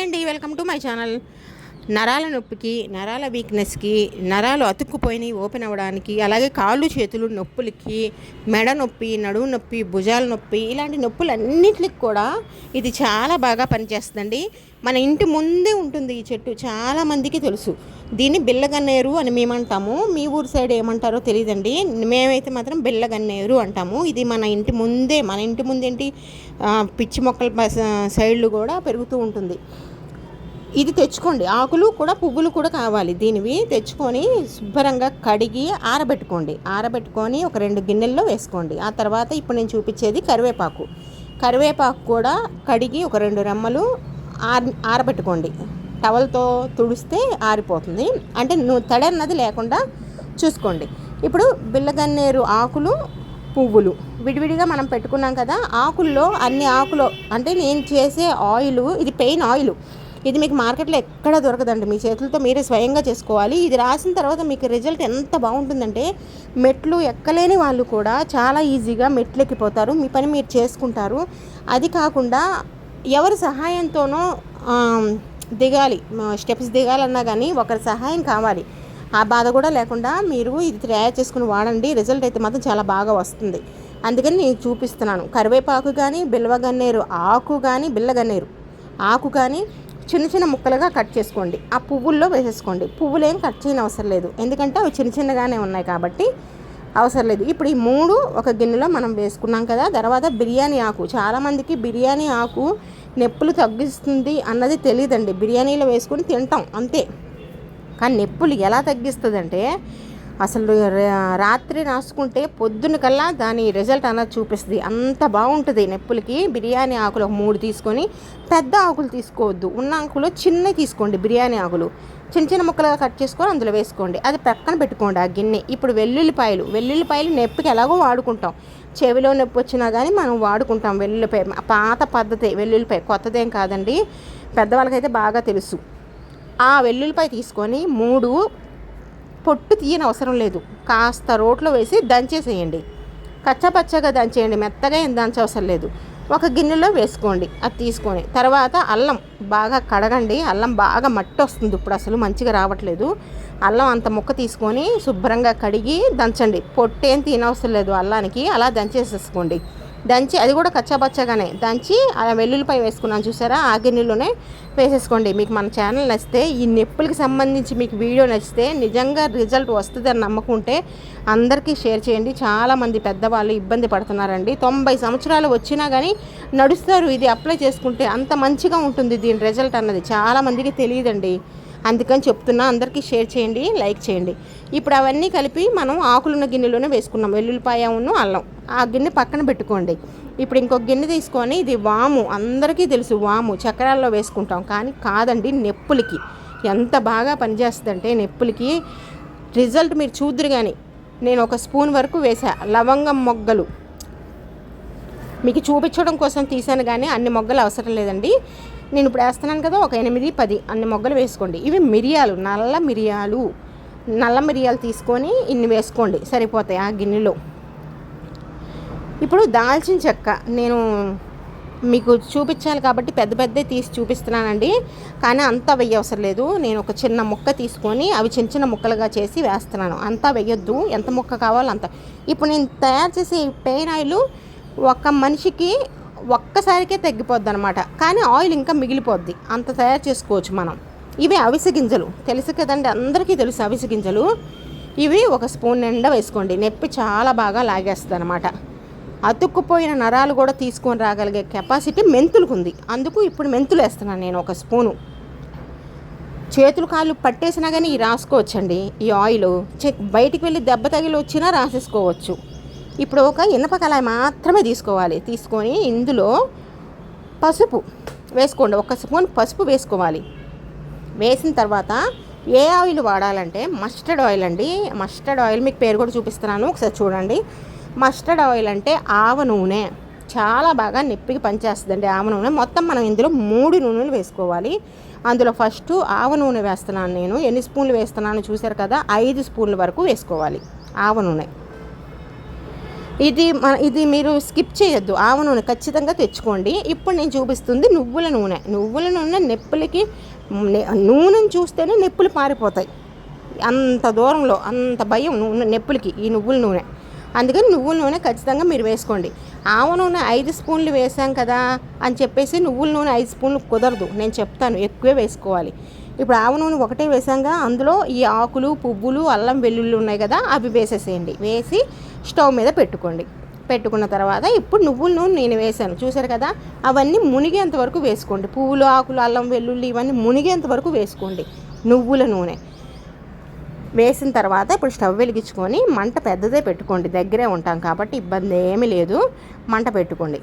Hi అండి welcome to my channel. నరాల నొప్పికి నరాల వీక్నెస్కి నరాలు అతుక్కుపోయినాయి ఓపెన్ అవ్వడానికి అలాగే కాళ్ళు చేతులు నొప్పులకి మెడ నొప్పి నడుము నొప్పి భుజాల నొప్పి ఇలాంటి నొప్పులన్నింటికి కూడా ఇది చాలా బాగా పనిచేస్తుందండి. మన ఇంటి ముందే ఉంటుంది ఈ చెట్టు చాలామందికి తెలుసు. దీన్ని బిల్లగన్నేరు అని మేమంటాము. మీ ఊరు సైడ్ ఏమంటారో తెలియదండి మేమైతే మాత్రం బిల్లగన్నేరు అంటాము. ఇది మన ఇంటి ముందే మన ఇంటి ముందేంటి పిచ్చి మొక్కల సైడ్లు కూడా పెరుగుతూ ఉంటుంది. ఇది తెచ్చుకోండి. ఆకులు కూడా పువ్వులు కూడా కావాలి. దీనివి తెచ్చుకొని శుభ్రంగా కడిగి ఆరబెట్టుకోండి. ఆరబెట్టుకొని ఒక రెండు గిన్నెల్లో వేసుకోండి. ఆ తర్వాత ఇప్పుడు నేను చూపించేది కరివేపాకు. కరివేపాకు కూడా కడిగి ఒక రెండు రెమ్మలు ఆర ఆరబెట్టుకోండి. టవల్తో తుడిస్తే ఆరిపోతుంది. అంటే నువ్వు తడి అన్నది లేకుండా చూసుకోండి. ఇప్పుడు బిల్లగన్నేరు ఆకులు పువ్వులు. విడివిడిగా మనం పెట్టుకున్నాం కదా ఆకుల్లో అన్ని ఆకులు అంటే నేను చేసే ఆయిల్ ఇది పెయిన్ ఆయిల్. ఇది మీకు మార్కెట్లో ఎక్కడ దొరకదండి. మీ చేతులతో మీరే స్వయంగా చేసుకోవాలి. ఇది రాసిన తర్వాత మీకు రిజల్ట్ ఎంత బాగుంటుందంటే మెట్లు ఎక్కలేని వాళ్ళు కూడా చాలా ఈజీగా మెట్లు ఎక్కిపోతారు మీ పని మీరు చేసుకుంటారు. అది కాకుండా ఎవరి సహాయంతోనో దిగాలి. స్టెప్స్ దిగాలన్నా కానీ ఒకరి సహాయం కావాలి. ఆ బాధ కూడా లేకుండా మీరు ఇది తయారు చేసుకుని వాడండి. రిజల్ట్ అయితే మాత్రం చాలా బాగా వస్తుంది. అందుకని నేను చూపిస్తున్నాను. కరివేపాకు కానీ బిల్వగన్నేరు ఆకు కానీ బిల్లగన్నేరు ఆకు కానీ చిన్న చిన్న ముక్కలుగా కట్ చేసుకోండి. ఆ పువ్వుల్లో వేసేసుకోండి. పువ్వులు ఏం కట్ చేయని అవసరం లేదు. ఎందుకంటే అవి చిన్న చిన్నగానే ఉన్నాయి కాబట్టి అవసరం లేదు. ఇప్పుడు ఈ మూడు ఒక గిన్నెలో మనం వేసుకున్నాం కదా తర్వాత బిర్యానీ ఆకు. చాలామందికి బిర్యానీ ఆకు నొప్పులు తగ్గిస్తుంది అన్నది తెలియదండి బిర్యానీలో వేసుకుని తింటాం అంతే. కానీ నొప్పులు ఎలా తగ్గిస్తుందంటే అసలు రాత్రి రాసుకుంటే పొద్దున కల్లా దాని రిజల్ట్ అన్నది చూపిస్తుంది. అంత బాగుంటుంది నొప్పులకి. బిర్యానీ ఆకులు ఒక మూడు తీసుకొని పెద్ద ఆకులు తీసుకోవద్దు. ఉన్న ఆకులు చిన్నవి తీసుకోండి బిర్యానీ ఆకులు. చిన్న చిన్న ముక్కలుగా కట్ చేసుకొని అందులో వేసుకోండి. అది పక్కన పెట్టుకోండి ఆ గిన్నె. ఇప్పుడు వెల్లుల్లిపాయలు. వెల్లుల్లిపాయలు నొప్పికి ఎలాగో వాడుకుంటాం. చెవిలో నొప్పి వచ్చినా కానీ మనం వాడుకుంటాం వెల్లుల్లిపాయ. పాత పద్ధతి వెల్లుల్లిపాయ. కొత్తదేం కాదండి. పెద్దవాళ్ళకైతే బాగా తెలుసు. ఆ వెల్లుల్లిపాయ తీసుకొని మూడు పొట్టు తీయని అవసరం లేదు. కాస్త రోట్లో వేసి దంచేసేయండి. కచ్చపచ్చగా దంచేయండి. మెత్తగా ఏం దంచవసరం లేదు. ఒక గిన్నెలో వేసుకోండి. అది తీసుకొని తర్వాత అల్లం బాగా కడగండి. అల్లం బాగా మట్టి వస్తుంది. ఇప్పుడు అసలు మంచిగా రావట్లేదు. అల్లం అంత ముక్క తీసుకొని శుభ్రంగా కడిగి దంచండి. పొట్టేం తినవసరం లేదు. అల్లానికి అలా దంచేసేసుకోండి. దంచి అది కూడా కచ్చాబచ్చాగానే దంచి అలా వెల్లుల్లిపై వేసుకున్నాను చూసారా? ఆ గిన్నెలోనే వేసేసుకోండి. మీకు మన ఛానల్ నచ్చితే ఈ నొప్పులకి సంబంధించి మీకు వీడియో నచ్చితే నిజంగా రిజల్ట్ వస్తుందని నమ్మకం ఉంటే అందరికీ షేర్ చేయండి. చాలామంది పెద్దవాళ్ళు ఇబ్బంది పడుతున్నారండి. తొంభై సంవత్సరాలు వచ్చినా కానీ నడుస్తారు. ఇది అప్లై చేసుకుంటే అంత మంచిగా ఉంటుంది దీని రిజల్ట్ అన్నది. చాలామందికి తెలియదండి. అందుకని చెప్తున్నా అందరికీ షేర్ చేయండి లైక్ చేయండి. ఇప్పుడు అవన్నీ కలిపి మనం ఆకులున్న గిన్నెలోనే వేసుకున్నాం. వెల్లుల్లిపాయ ఉన్ను అల్లం. ఆ గిన్నె పక్కన పెట్టుకోండి. ఇప్పుడు ఇంకొక గిన్నె తీసుకొని ఇది వాము. అందరికీ తెలుసు వాము. చక్రాల్లో వేసుకుంటాం. కానీ కాదండి నొప్పులకి. ఎంత బాగా పనిచేస్తుందంటే నొప్పులకి రిజల్ట్ మీరు చూద్దరు కానీ నేను ఒక స్పూన్ వరకు వేసా లవంగం మొగ్గలు. మీకు చూపించడం కోసం తీసాను కానీ అన్ని మొగ్గలు అవసరం లేదండి. నేను ఇప్పుడు వేస్తున్నాను కదా ఒక ఎనిమిది పది అన్ని మొగ్గలు వేసుకోండి. ఇవి మిరియాలు నల్ల మిరియాలు. నల్ల మిరియాలు తీసుకొని ఇన్ని వేసుకోండి సరిపోతాయి ఆ గిన్నెలో. ఇప్పుడు దాల్చిన చెక్క నేను మీకు చూపించాలి కాబట్టి పెద్ద పెద్ద తీసి చూపిస్తున్నానండి. కానీ అంతా వెయ్యవసరం లేదు. నేను ఒక చిన్న ముక్క తీసుకొని అవి చిన్న చిన్న ముక్కలుగా చేసి వేస్తున్నాను. అంతా వెయ్యొద్దు. ఎంత ముక్క కావాలో అంత. ఇప్పుడు నేను తయారు చేసే పెయిన్ ఆయిల్ ఒక మనిషికి ఒక్కసారికే తగ్గిపోద్ది అనమాట కానీ ఆయిల్ ఇంకా మిగిలిపోద్ది. అంత తయారు చేసుకోవచ్చు మనం. ఇవి అవిసె గింజలు. తెలుసు కదండి అందరికీ తెలుసు అవిసె గింజలు. ఇవి ఒక స్పూన్ నిండా వేసుకోండి. నొప్పి చాలా బాగా లాగేస్తుంది అనమాట అతుక్కుపోయిన నరాలు కూడా తీసుకొని రాగలిగే కెపాసిటీ మెంతులకు ఉంది. అందుకు ఇప్పుడు మెంతులు వేస్తున్నాను నేను ఒక స్పూను. చేతులు కాళ్ళు పట్టేసినా కానీ రాసుకోవచ్చండి. ఈ ఆయిల్ బయటికి వెళ్ళి దెబ్బ తగిలి వచ్చినా రాసేసుకోవచ్చు. ఇప్పుడు ఒక ఇనప కళాయి మాత్రమే తీసుకోవాలి. తీసుకొని ఇందులో పసుపు వేసుకోండి. ఒక స్పూన్ పసుపు వేసుకోవాలి. వేసిన తర్వాత ఏ ఆయిల్ వాడాలంటే మస్టర్డ్ ఆయిల్ అండి. మస్టర్డ్ ఆయిల్ మీకు పేరు కూడా చూపిస్తున్నాను. ఒకసారి చూడండి. మస్టర్డ్ ఆయిల్ అంటే ఆవ నూనె. చాలా బాగా నొప్పికి పనిచేస్తుందండి ఆవ నూనె. మొత్తం మనం ఇందులో మూడు నూనెలు వేసుకోవాలి. అందులో ఫస్ట్ ఆవ నూనె వేస్తున్నాను నేను. ఎన్ని స్పూన్లు వేస్తున్నాను చూశారు కదా? ఐదు స్పూన్ల వరకు వేసుకోవాలి. ఆవ నూనె. ఇది మన ఇది మీరు స్కిప్ చేయొద్దు. ఆవ నూనె ఖచ్చితంగా తెచ్చుకోండి. ఇప్పుడు నేను చూపిస్తుంది నువ్వుల నూనె. నువ్వుల నూనె నొప్పులకి నూనెను చూస్తేనే నొప్పులు పారిపోతాయి. అంత దూరంలో అంత భయం నూనె నొప్పులకి ఈ నువ్వుల నూనె. అందుకని నువ్వుల నూనె ఖచ్చితంగా మీరు వేసుకోండి. ఆవ నూనె ఐదు స్పూన్లు వేసాం కదా అని చెప్పేసి నువ్వుల నూనె ఐదు స్పూన్లు కుదరదు. నేను చెప్తాను ఎక్కువే వేసుకోవాలి. ఇప్పుడు ఆవ నూనె ఒకటే వేసాంగా అందులో ఈ ఆకులు పువ్వులు అల్లం వెల్లుల్లి ఉన్నాయి కదా అవి వేసేసేయండి. వేసి స్టవ్ మీద పెట్టుకోండి. పెట్టుకున్న తర్వాత ఇప్పుడు నువ్వుల నూనె నేను వేసాను చూసారు కదా? అవన్నీ మునిగేంత వరకు వేసుకోండి. పువ్వులు ఆకులు అల్లం వెల్లుల్లి ఇవన్నీ మునిగేంత వరకు వేసుకోండి. నువ్వుల నూనె. వేసిన తర్వాత ఇప్పుడు స్టవ్ వెలిగించుకొని మంట పెద్దదే పెట్టుకోండి. దగ్గరే ఉంటాం కాబట్టి ఇబ్బంది ఏమీ లేదు. మంట పెట్టుకోండి.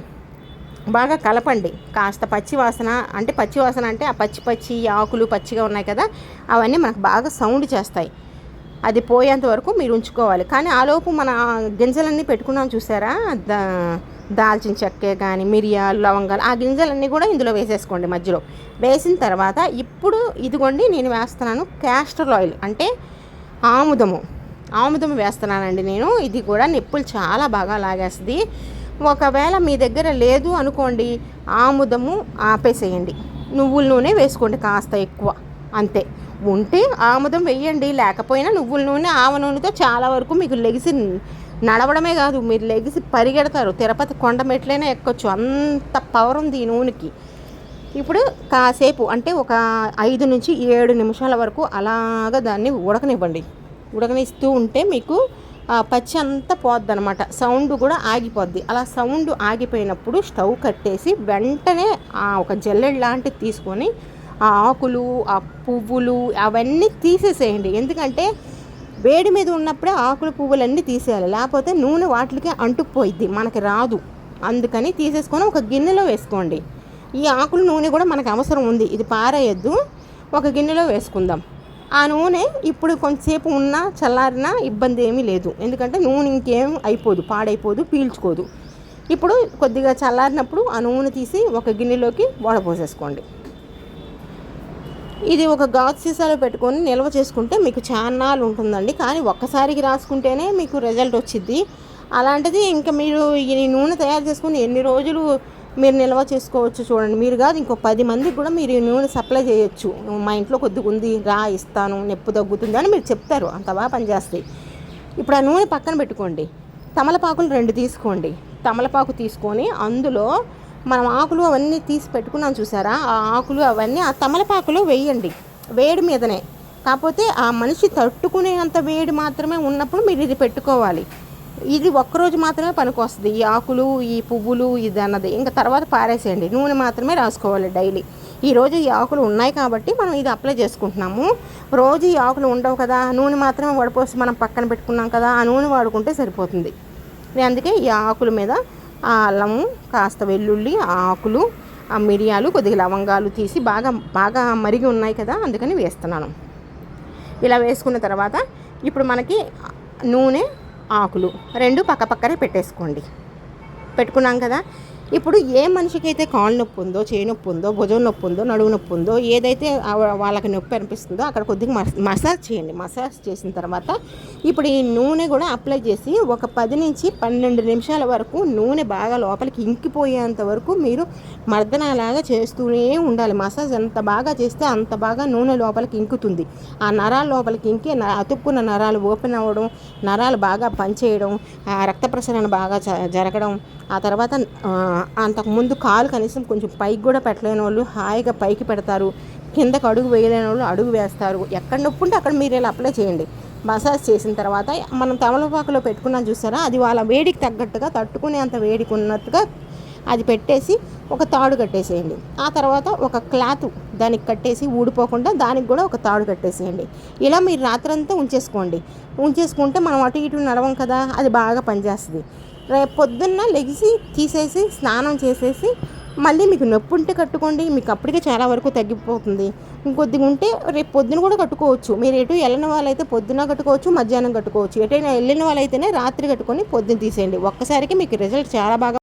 బాగా కలపండి. కాస్త పచ్చి వాసన అంటే పచ్చి వాసన అంటే ఆ పచ్చి పచ్చి ఆకులు పచ్చిగా ఉన్నాయి కదా అవన్నీ మనకు బాగా సౌండ్ చేస్తాయి. అది పోయేంత వరకు మీరు ఉంచుకోవాలి. కానీ ఆలోపు మన గింజలన్నీ పెట్టుకున్నాం చూసారా? దా దాల్చిన చెక్క కానీ మిరియాలు లవంగాలు ఆ గింజలన్నీ కూడా ఇందులో వేసేసుకోండి మధ్యలో. వేసిన తర్వాత ఇప్పుడు ఇదిగోండి నేను వేస్తున్నాను క్యాస్టర్ ఆయిల్ అంటే ఆముదము. ఆముదం వేస్తున్నానండి నేను. ఇది కూడా నొప్పులు చాలా బాగా లాగేస్తుంది. ఒకవేళ మీ దగ్గర లేదు అనుకోండి ఆముదము ఆపేసేయండి. నువ్వుల నూనె వేసుకోండి కాస్త ఎక్కువ. అంతే. ఉంటే ఆముదం వేయండి లేకపోయినా నువ్వుల నూనె ఆవ నూనెతో చాలా వరకు మీకు లెగిసి నడవడమే కాదు మీరు లెగిసి పరిగెడతారు. తిరుపతి కొండ మెట్లైనా ఎక్కొచ్చు. అంత పవర్ ఉంది ఈ నూనెకి. ఇప్పుడు కాసేపు అంటే ఒక ఐదు నుంచి ఏడు నిమిషాల వరకు అలాగ దాన్ని ఉడకనివ్వండి. ఉడకనిస్తూ ఉంటే మీకు పచ్చి అంతా పోద్ది అనమాట సౌండ్ కూడా ఆగిపోద్ది. అలా సౌండ్ ఆగిపోయినప్పుడు స్టవ్ కట్టేసి వెంటనే ఆ ఒక జల్లెడ్ లాంటిది తీసుకొని ఆ ఆకులు ఆ పువ్వులు అవన్నీ తీసేసేయండి. ఎందుకంటే వేడి మీద ఉన్నప్పుడే ఆకులు పువ్వులన్నీ తీసేయాలి. లేకపోతే నూనె వాటికి అంటుకుపోయిద్ది. మనకి రాదు. అందుకని తీసేసుకొని ఒక గిన్నెలో వేసుకోండి. ఈ ఆకుల నూనె కూడా మనకు అవసరం ఉంది. ఇది పారేయద్దు. ఒక గిన్నెలో వేసుకుందాం. ఆ నూనె ఇప్పుడు కొంతసేపు ఉన్నా చల్లారినా ఇబ్బంది ఏమీ లేదు. ఎందుకంటే నూనె ఇంకేం అయిపోదు పాడైపోదు పీల్చుకోదు. ఇప్పుడు కొద్దిగా చల్లారినప్పుడు ఆ నూనె తీసి ఒక గిన్నెలోకి వడపోసేసుకోండి. ఇది ఒక గాజు సీసాలో పెట్టుకొని నిల్వ చేసుకుంటే మీకు చాన్నాలు ఉంటుందండి. కానీ ఒక్కసారికి రాసుకుంటేనే మీకు రిజల్ట్ వచ్చింది అలాంటిది ఇంకా మీరు ఈ నూనె తయారు చేసుకుని ఎన్ని రోజులు మీరు నిల్వ చేసుకోవచ్చు చూడండి. మీరు కాదు ఇంకో పది మందికి కూడా మీరు ఈ నూనె సప్లై చేయొచ్చు. మా ఇంట్లో కొద్దిగా ఉంది రా ఇస్తాను నొప్పి తగ్గుతుంది అని మీరు చెప్తారు. అంత బాగా పనిచేస్తాయి. ఇప్పుడు ఆ నూనె పక్కన పెట్టుకోండి. తమలపాకులు రెండు తీసుకోండి. తమలపాకు తీసుకొని అందులో మనం ఆకులు అవన్నీ తీసి పెట్టుకున్నాం చూసారా? ఆ ఆకులు అవన్నీ ఆ తమలపాకులో వేయండి. వేడి మీదనే. కాకపోతే ఆ మనిషి తట్టుకునేంత వేడి మాత్రమే ఉన్నప్పుడు మీరు ఇది పెట్టుకోవాలి. ఇది ఒక్కరోజు మాత్రమే పనికొస్తుంది. ఈ ఆకులు ఈ పువ్వులు ఇది అన్నది. ఇంకా తర్వాత పారేసేయండి. నూనె మాత్రమే రాసుకోవాలి డైలీ. ఈరోజు ఈ ఆకులు ఉన్నాయి కాబట్టి మనం ఇది అప్లై చేసుకుంటున్నాము. రోజు ఈ ఆకులు ఉండవు కదా. నూనె మాత్రమే వడపోసి మనం పక్కన పెట్టుకున్నాం కదా. ఆ నూనె వాడుకుంటే సరిపోతుంది. అందుకే ఈ ఆకుల మీద ఆ అల్లము కాస్త వెల్లుల్లి ఆకులు ఆ మిరియాలు కొద్దిగా లవంగాలు తీసి బాగా బాగా మరిగి ఉన్నాయి కదా. అందుకని వేస్తున్నాను. ఇలా వేసుకున్న తర్వాత ఇప్పుడు మనకి నూనె ఆకులు. రెండు పక్కపక్కనే పెట్టేసుకోండి. పెట్టుకున్నాం కదా? ఇప్పుడు ఏ మనిషికి అయితే కాలు నొప్పి ఉందో చేయి నొప్పి ఉందో భుజం నొప్పి ఉందో నడువు నొప్పి ఉందో ఏదైతే వాళ్ళకి నొప్పి అనిపిస్తుందో అక్కడ కొద్దిగా మస్- మసాజ్ చేయండి. మసాజ్ చేసిన తర్వాత ఇప్పుడు ఈ నూనె కూడా అప్లై చేసి ఒక పది నుంచి పన్నెండు నిమిషాల వరకు నూనె బాగా లోపలికి ఇంకిపోయేంత వరకు మీరు మర్దనలాగా చేస్తూనే ఉండాలి. మసాజ్ ఎంత బాగా చేస్తే అంత బాగా నూనె లోపలికి ఇంకుతుంది. ఆ నరాల లోపలికి ఇంకి న- అతుక్కున్న నరాలు ఓపెన్ అవ్వడం నరాలు బాగా పనిచేయడం రక్త ప్రసరణ బాగా జరగడం ఆ తర్వాత అంతకుముందు కాలు కనీసం కొంచెం పైకి కూడా పెట్టలేని వాళ్ళు హాయిగా పైకి పెడతారు. కిందకు అడుగు వేయలేని వాళ్ళు అడుగు వేస్తారు. ఎక్కడ నొప్పి ఉంటే అక్కడ మీరు ఇలా అప్లై చేయండి. మసాజ్ చేసిన తర్వాత మనం తమలపాకులో పెట్టుకున్నాం చూసారా? అది వాళ్ళ వేడికి తగ్గట్టుగా తట్టుకునే అంత వేడికి ఉన్నట్టుగా అది పెట్టేసి ఒక తాడు కట్టేసేయండి. ఆ తర్వాత ఒక క్లాత్ దానికి కట్టేసి ఊడిపోకుండా దానికి కూడా ఒక తాడు కట్టేసేయండి. ఇలా మీరు రాత్రంతా ఉంచేసుకోండి. ఉంచేసుకుంటే మనం అటు ఇటు నడవం కదా? అది బాగా పనిచేస్తుంది. రేపు పొద్దున్న లెగిసి తీసేసి స్నానం చేసేసి మళ్ళీ మీకు నొప్పి ఉంటే కట్టుకోండి. మీకు అప్పటికే చాలా వరకు తగ్గిపోతుంది. ఇంకొద్దిగా ఉంటే రేపు పొద్దున కూడా కట్టుకోవచ్చు. మీరు ఎటు వెళ్ళిన వాళ్ళైతే పొద్దున కట్టుకోవచ్చు మధ్యాహ్నం కట్టుకోవచ్చు. ఎటైనా వెళ్ళిన వాళ్ళైతేనే రాత్రి కట్టుకొని పొద్దున తీసేయండి. ఒక్కసారికి మీకు రిజల్ట్ చాలా బాగా